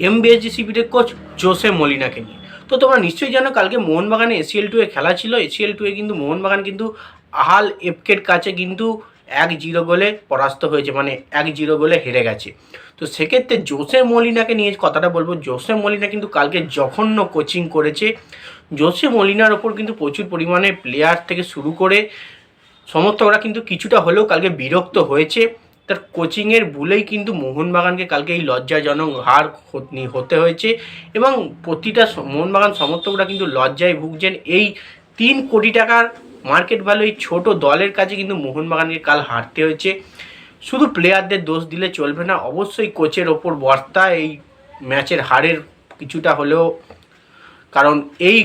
MBSG শিবিরের coach Jose মলিনাকে নিয়ে। তো তোমরা নিশ্চয়ই জানো, কালকে মোহনবাগানে এসিএল টু এ খেলা ছিল। এসিএল টু এ কিন্তু মোহনবাগান কিন্তু আহাল এফকের কাছে কিন্তু এক জিরো গোলে পরাস্ত হয়েছে মানে এক জিরো গোলে হেরে গেছে। তো সেক্ষেত্রে জোসে মলিনাকে নিয়ে কথাটা বলব। জোসে মলিনা কিন্তু কালকে জঘন্য কোচিং করেছে। জোসে মলিনার ওপর কিন্তু প্রচুর পরিমাণে প্লেয়ার থেকে শুরু করে সমর্থকরা কিন্তু কিছুটা হলেও কালকে বিরক্ত হয়েছে। তার কোচিংয়ের ভুলেই কিন্তু মোহনবাগানকে কালকে এই লজ্জাজনক হার হতে হয়েছে এবং প্রতিটা মোহনবাগান সমর্থকরা কিন্তু লজ্জায় ভুগছেন। এই তিন কোটি টাকার মার্কেট ভ্যালু এই ছোটো দলের কাছে কিন্তু মোহনবাগানকে কাল হারতে হয়েছে। শুধু প্লেয়ারদের দোষ দিলে চলবে না, অবশ্যই কোচের ওপর বর্তা এই ম্যাচের হারের কিছুটা হলেও। কারণ এই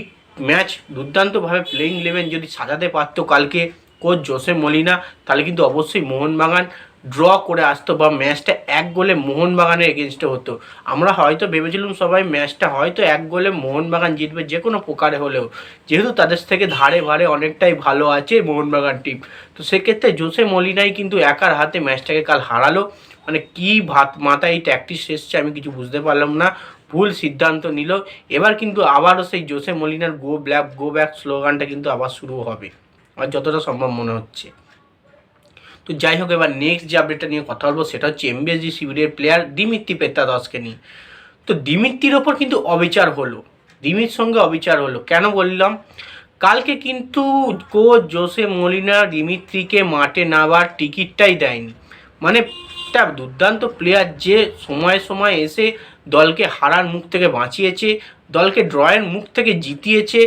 ম্যাচ দুর্দান্তভাবে প্লেইং ইলেভেন যদি সাজাতে পারতো কালকে কোচ জোসে মলিনা, তাহলে কিন্তু অবশ্যই মোহনবাগান ড্র করে আসতো বা ম্যাচটা এক গোলে মোহনবাগানের এগেনস্টে হতো। আমরা হয়তো ভেবেছিলাম সবাই ম্যাচটা হয়তো এক গোলে মোহনবাগান জিতবে যে কোনো প্রকারে হলেও। যেহেতু তাদের থেকে ধারে ভারে অনেকটাই ভালো আছে মোহনবাগান টিম তো সেক্ষেত্রে জোসে মলিনাই কিন্তু একার হাতে ম্যাচটাকে কাল হারালো। মানে কি ভাত মাথায় এই ট্যাকটিস এসছে আমি কিছু বুঝতে পারলাম না। ভুল সিদ্ধান্ত নিল। এবার কিন্তু আবারও সেই জোসে মলিনার গো ব্ল্যাক গো ব্যাক স্লোগানটা কিন্তু আবার শুরু হবে। আর যতটা সম্ভব মনে হচ্ছে। তো যাই হোক, এবার নেক্সট যে আপডেটটা নিয়ে কথা বলব, সেটা হচ্ছে এমবিএসজি শিবিরের প্লেয়ার দিমিত্রি পেত্তাদসকে নিয়ে। তো দিমিত্তির ওপর কিন্তু অবিচার হলো। দিমির সঙ্গে অবিচার হলো। কেন বললাম? কালকে কিন্তু কোচ জোসে মলিনা দিমিত্রিকে মাঠে নাবার টিকিটটাই দেয়নি। মানে একটা দুর্দান্ত প্লেয়ার যে সময়ে সময় এসে দলকে হারার মুখ থেকে বাঁচিয়েছে, দলকে ড্রয়ের মুখ থেকে জিতিয়েছে,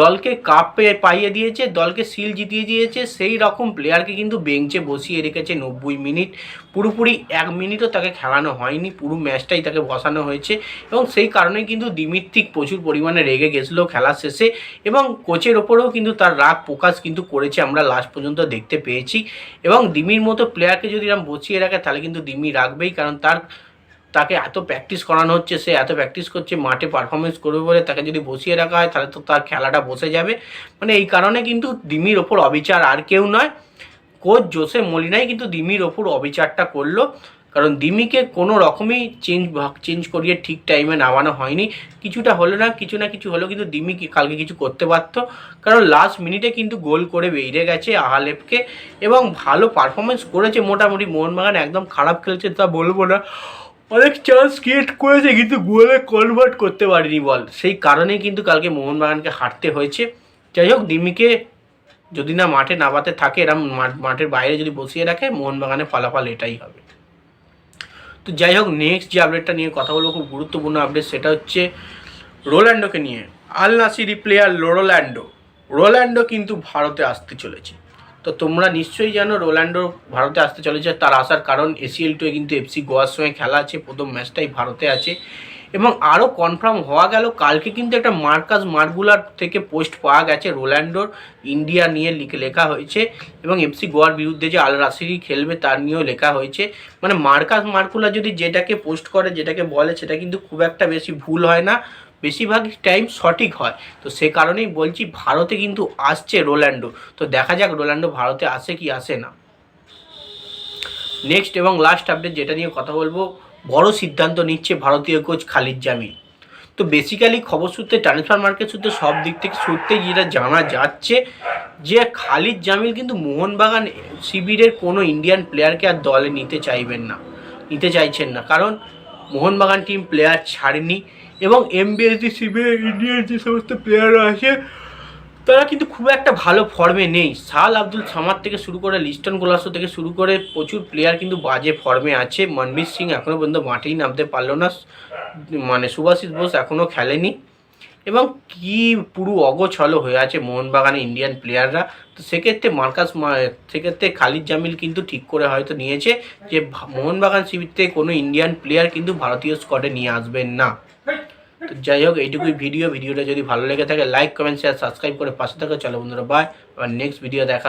দলকে কাপে পাইয়ে দিয়েছে, দলকে সিল জিতিয়ে দিয়েছে, সেই রকম প্লেয়ারকে কিন্তু বেঞ্চে বসিয়ে রেখেছে নব্বই মিনিট। পুরোপুরি এক মিনিটও তাকে খেলানো হয়নি, পুরো ম্যাচটাই তাকে বসানো হয়েছে এবং সেই কারণেই কিন্তু দিমিত্রিক প্রচুর পরিমাণে রেগে গেছিল খেলা শেষে এবং কোচের ওপরেও কিন্তু তার রাগ প্রকাশ কিন্তু করেছে, আমরা লাস্ট পর্যন্ত দেখতে পেয়েছি। এবং দিমির মতো প্লেয়ারকে যদি এরকম বসিয়ে রাখে, তাহলে কিন্তু দিমি রাখবেই, কারণ তার, তাকে এত প্র্যাকটিস করানো হচ্ছে, সে এত প্র্যাকটিস করছে, মাঠে পারফরমেন্স করবে বলে তাকে যদি বসিয়ে রাখা হয়, তাহলে তো তার খেলাটা বসে যাবে। মানে এই কারণে কিন্তু ডিমির ওপর অবিচার আর কেউ নয়। কোচ জোসে মলিনাই কিন্তু ডিমির ওপর অবিচারটা করল। কারণ দিমিকে কোনো রকমই চেঞ্জ চেঞ্জ করিয়ে ঠিক টাইমে নামানো হয়নি। কিছুটা হলো না, কিছু না কিছু হলেও কিন্তু দিমি কালকে কিছু করতে পারতো কারণ লাস্ট মিনিটে কিন্তু গোল করে বেরিয়ে গেছে আহালেপকে এবং ভালো পারফরমেন্স করেছে মোটামুটি। মোহনবাগান একদম খারাপ খেলছে, তা বলব না। অনেক চান্স ক্রিয়েট করেছে, কিন্তু গোলে কনভার্ট করতে পারেনি বল সেই কারণেই কিন্তু কালকে মোহনবাগানকে হারতে হয়েছে। যাই হোক, দিমিকে যদি না মাঠে নামাতে থাকে এরম মাঠ- মাঠের বাইরে যদি বসিয়ে রাখে, মোহনবাগানের ফলাফল এটাই হবে। তো যাই হোক নেক্সট যে আপডেটটা নিয়ে কথা বলব, খুব গুরুত্বপূর্ণ আপডেট সেটা হচ্ছে রোল্যান্ডোকে নিয়ে। আল নাসিরি প্লেয়ার রোল্যান্ডো রোল্যান্ডো কিন্তু ভারতে আসতে চলেছে। তো তোমরা নিশ্চয়ই জানো রোল্যান্ডো ভারতে আসতে চলেছে, তার আসার কারণ এসিএল টুয়ে কিন্তু এফসি গোয়ার সঙ্গে খেলা আছে, প্রথম ম্যাচটাই ভারতে আছে। এবং আরও কনফার্ম হওয়া গেল, কালকে কিন্তু একটা মার্কাস মার্গুলার থেকে পোস্ট পাওয়া গেছে রোল্যান্ডোর ইন্ডিয়া নিয়ে লিখে, লেখা হয়েছে এবং এফসি গোয়ার বিরুদ্ধে যে আল রাসিরি খেলবে তার নিয়েও লেখা হয়েছে। মানে মার্কাস মার্কুলা যদি যেটাকে পোস্ট করে, যেটাকে বলে, সেটা কিন্তু খুব একটা বেশি ভুল হয় না, বেশিরভাগ টাইম সঠিক হয়। তো সে কারণেই বলছি ভারতে কিন্তু আসছে রোল্যান্ডো তো দেখা যাক রোল্যান্ডো ভারতে আসে কি আসে না। নেক্সট এবং লাস্ট আপডেট যেটা নিয়ে কথা বলব বড় সিদ্ধান্ত নিচ্ছে ভারতীয় কোচ খালিদ জামিল। তো বেসিক্যালি খবর সূত্রে ট্রান্সফার মার্কেট সূত্রে সব দিক থেকে সূত্রে যেটা জানা যাচ্ছে যে খালিদ জামিল কিন্তু মোহনবাগান শিবিরের কোনো ইন্ডিয়ান প্লেয়ারকে আর দলে নিতে চাইবেন না, নিতে চাইছেন না। কারণ মোহনবাগান টিম প্লেয়ার ছাড়েনি এবং এমবিএসডি শিবিরের ইন্ডিয়ান যে সমস্ত প্লেয়াররা আছে তারা কিন্তু খুব একটা ভালো ফর্মে নেই। সাল আব্দুল সামাদ থেকে শুরু করে লিস্টন গোলাসো থেকে শুরু করে প্রচুর প্লেয়ার কিন্তু বাজে ফর্মে আছে। মনবীর সিং এখনও পর্যন্ত মাঠেই নামতে পারল না। মানে সুভাষিস বোস এখনও খেলেনি। এবং কি পুরো অগোছলো হয়ে আছে মোহনবাগানে ইন্ডিয়ান প্লেয়াররা তো সেক্ষেত্রে মার্কাস সেক্ষেত্রে খালিদ জামিল কিন্তু ঠিক করে হয়তো নিয়েছে যে মোহনবাগান শিবির থেকে কোনো ইন্ডিয়ান প্লেয়ার কিন্তু ভারতীয় স্কোয়াডে নিয়ে আসবেন না। তো যাই হোক, এইটুকুই ভিডিও ভিডিওটা যদি ভালো লেগে থাকে লাইক কমেন্ট শেয়ার সাবস্ক্রাইব করে পাশে থাকো। চলো বন্ধুরা বাই আবার নেক্সট ভিডিও দেখা